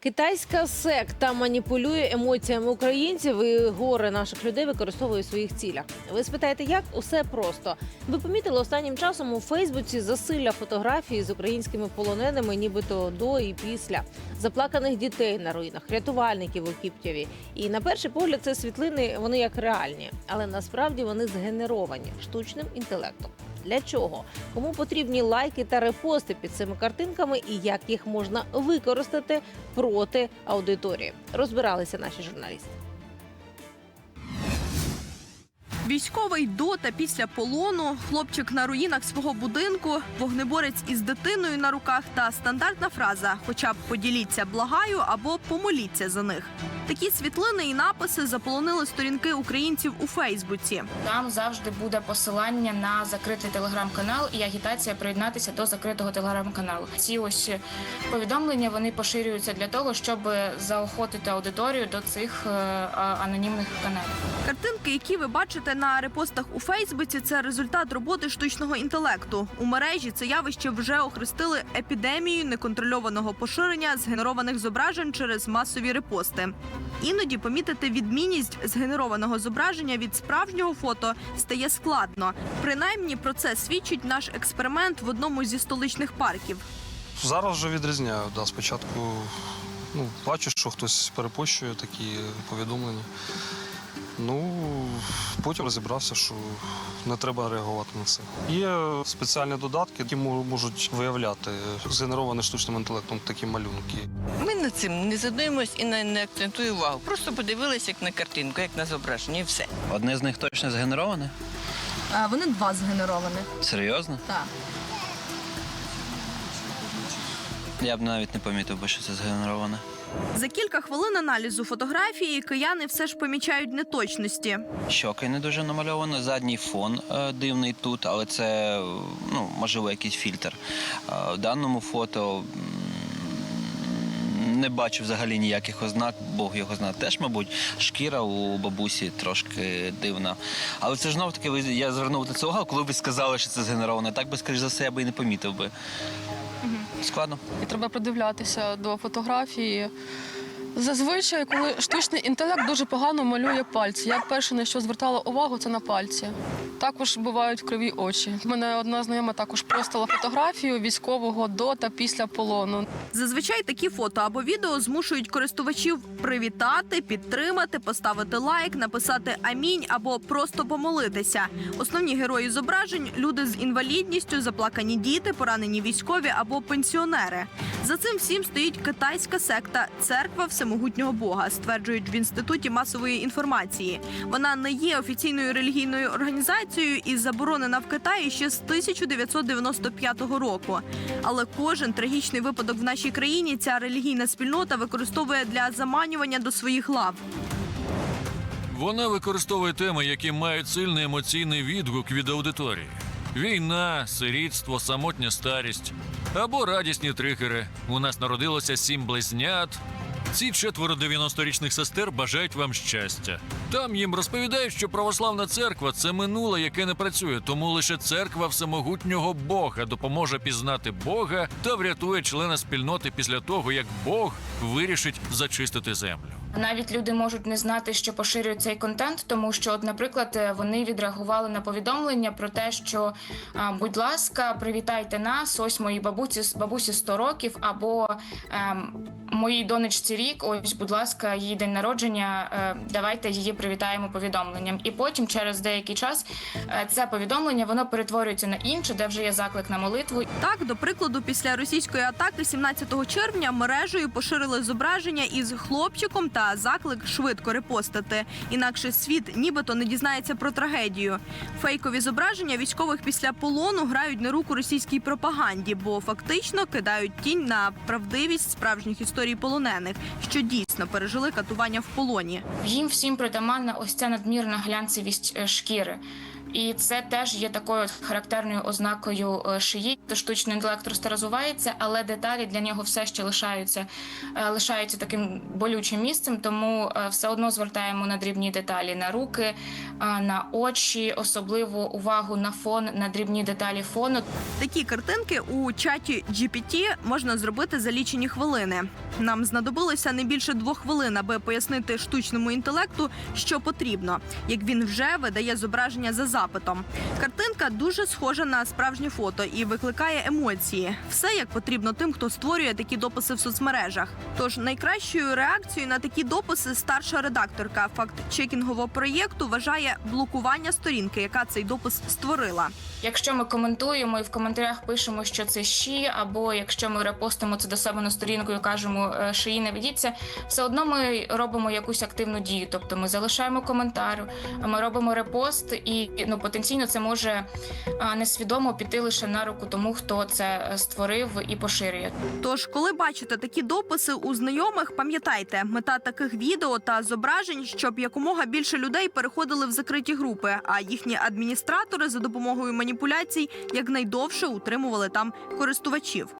Китайська секта маніпулює емоціями українців і горе наших людей використовує у своїх цілях. Ви спитаєте, як усе просто? Ви помітили останнім часом у Фейсбуці засилля фотографій з українськими полоненими, нібито до і після заплаканих дітей на руїнах, рятувальників у Кіптяві. І на перший погляд, це світлини вони як реальні, але насправді вони згенеровані штучним інтелектом. Для чого? Кому потрібні лайки та репости під цими картинками, і як їх можна використати проти аудиторії? Розбиралися наші журналісти. Військовий до та після полону, хлопчик на руїнах свого будинку, вогнеборець із дитиною на руках та стандартна фраза Хоча б поділіться, благаю або помоліться за них. Такі світлини і написи заполонили сторінки українців у Фейсбуці. Там завжди буде посилання на закритий телеграм-канал і агітація приєднатися до закритого телеграм-каналу. Ці ось повідомлення вони поширюються для того, щоб заохотити аудиторію до цих е, анонімних каналів. Картинки, які ви бачите на репостах у Фейсбуці, це результат роботи штучного інтелекту. У мережі це явище вже охрестили епідемією неконтрольованого поширення згенерованих зображень через масові репости. Іноді помітити відмінність згенерованого зображення від справжнього фото стає складно. Принаймні про це свідчить наш експеримент в одному зі столичних парків. Зараз вже відрізняю. Да, спочатку ну, бачу, що хтось перепощує такі повідомлення. Ну, потім розібрався, що не треба реагувати на це. Є спеціальні додатки, які можуть виявляти згенеровані штучним інтелектом такі малюнки. Ми над цим не задумуємось і не, не акцентую увагу. Просто подивилися як на картинку, як на зображення, і все. Одне з них точно згенероване? Вони два згенеровані. Серйозно? Так. Я б навіть не помітив би, що це згенероване. За кілька хвилин аналізу фотографії кияни все ж помічають неточності. Щоки не дуже намальовано, задній фон е, дивний тут, але це ну, можливо якийсь фільтр. Е, в даному фото не бачу взагалі ніяких ознак, Бог його знає. Теж, мабуть, шкіра у бабусі трошки дивна. Але це ж знов таки, я звернув на це увагу, коли ви сказали, що це згенероване. Так би, скоріш за все, я би і не помітив би. Складно. і треба придивлятися до фотографії. Зазвичай, коли штучний інтелект дуже погано малює пальці. Я перше на що звертала увагу, це на пальці. Також бувають криві очі. У мене одна знайома також постила фотографію військового до та після полону. Зазвичай такі фото або відео змушують користувачів привітати, підтримати, поставити лайк, написати амінь або просто помолитися. Основні герої зображень люди з інвалідністю, заплакані діти, поранені військові або пенсіонери. За цим всім стоїть китайська секта Церква Всемогутнього Бога, стверджують в інституті масової інформації. Вона не є офіційною релігійною організацією і заборонена в Китаї ще з 1995 року. Але кожен трагічний випадок в нашій країні ця релігійна спільнота використовує для заманювання до своїх лав. Вона використовує теми, які мають сильний емоційний відгук від аудиторії: війна, сирітство, самотня старість або радісні тригери. У нас народилося сім близнят. Ці четверо 90-річних сестер бажають вам щастя. Там їм розповідають, що православна церква це минуле, яке не працює, тому лише церква всемогутнього Бога допоможе пізнати Бога та врятує члена спільноти після того, як Бог вирішить зачистити землю. Навіть люди можуть не знати, що поширюють цей контент, тому що, от, наприклад, е, вони відреагували на повідомлення про те, що будь ласка, привітайте нас, ось моїй бабусі бабусі 100 років, або ем, моїй донечці рік, ось, будь ласка, її день народження. е, давайте її привітаємо повідомленням. І потім, через деякий час, е, це повідомлення воно перетворюється на інше, де вже є заклик на молитву. Так, до прикладу, після російської атаки 17 червня мережею поширили зображення із хлопчиком та заклик швидко репостити. Інакше світ нібито не дізнається про трагедію. Фейкові зображення військових після полону грають на руку російській пропаганді, бо фактично кидають тінь на правдивість справжніх історій полонених, що дійсно пережили катування в полоні. Їм всім притаманна ось ця надмірна глянцевість е, шкіри. І це теж є такою характерною ознакою е, шиї. Штучний інтелект розтаразувається, але деталі для нього все ще лишаються, е, лишаються таким болючим місцем. Тому е, все одно звертаємо на дрібні деталі на руки, на очі, особливу увагу на фон, на дрібні деталі фону. Такі картинки у чаті GPT можна зробити за лічені хвилини. Нам знадобилося не більше двох хвилин, аби пояснити штучному інтелекту, що потрібно, як він вже видає зображення за запитом. Картинка дуже схожа на справжнє фото і викликає емоції. Все як потрібно тим, хто створює такі дописи в соцмережах. Тож найкращою реакцією на такі дописи старша редакторка факт-чекінгового проєкту вважає блокування сторінки, яка цей допис створила. Якщо ми коментуємо і в коментарях пишемо, що це щі, або якщо ми репостимо це до себе на сторінку і кажемо, е, шиї не ведіться, все одно ми робимо якусь активну дію. Тобто ми залишаємо коментар, ми робимо репост, і ну потенційно це може несвідомо піти лише на руку тому, хто це е, створив і поширює. Тож, коли бачите такі дописи у знайомих, пам'ятайте, мета таких відео та зображень, щоб якомога більше людей переходили в закриті групи, а їхні адміністратори за допомогою маніпуляцій якнайдовше утримували там користувачів.